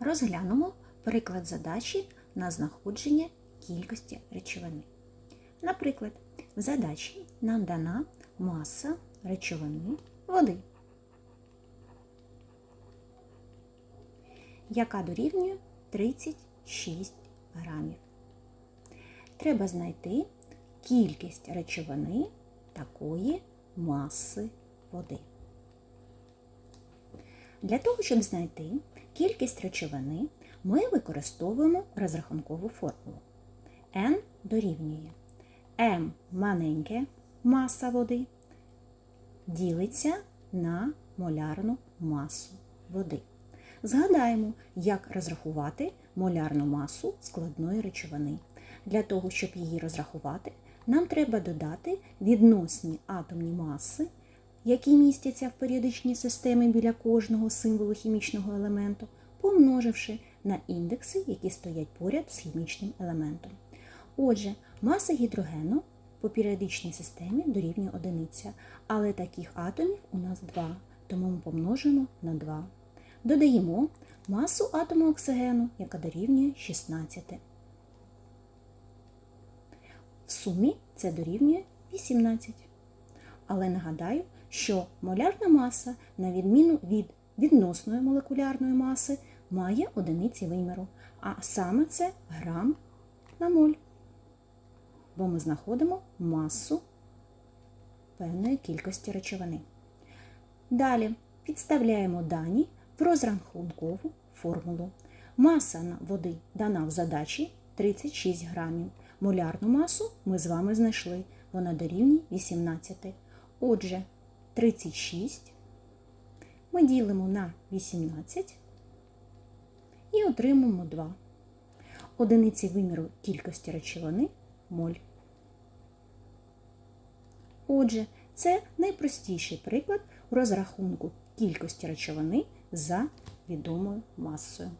Розглянемо приклад задачі на знаходження кількості речовини. Наприклад, в задачі нам дана маса речовини води, яка дорівнює 36 грамів. Треба знайти кількість речовини такої маси води. Для того, щоб знайти кількість речовини, ми використовуємо розрахункову формулу. N дорівнює М маленьке маса води ділиться на молярну масу води. Згадаємо, як розрахувати молярну масу складної речовини. Для того, щоб її розрахувати, нам треба додати відносні атомні маси, які містяться в періодичній системі біля кожного символу хімічного елементу, помноживши на індекси, які стоять поряд з хімічним елементом. Отже, маса гідрогену по періодичній системі дорівнює одиниця, але таких атомів у нас два, тому ми помножуємо на 2. Додаємо масу атому оксигену, яка дорівнює 16. В сумі це дорівнює 18. Але нагадаю, що молярна маса, на відміну від відносної молекулярної маси, має одиниці виміру, а саме це грам на моль. Бо ми знаходимо масу певної кількості речовини. Далі підставляємо дані в розрахункову формулу. Маса води дана в задачі 36 грамів. Молярну масу ми з вами знайшли. Вона дорівнює 18. Отже, 36 ми ділимо на 18 і отримуємо 2. Одиниці виміру кількості речовини моль. Отже, це найпростіший приклад розрахунку кількості речовини за відомою масою.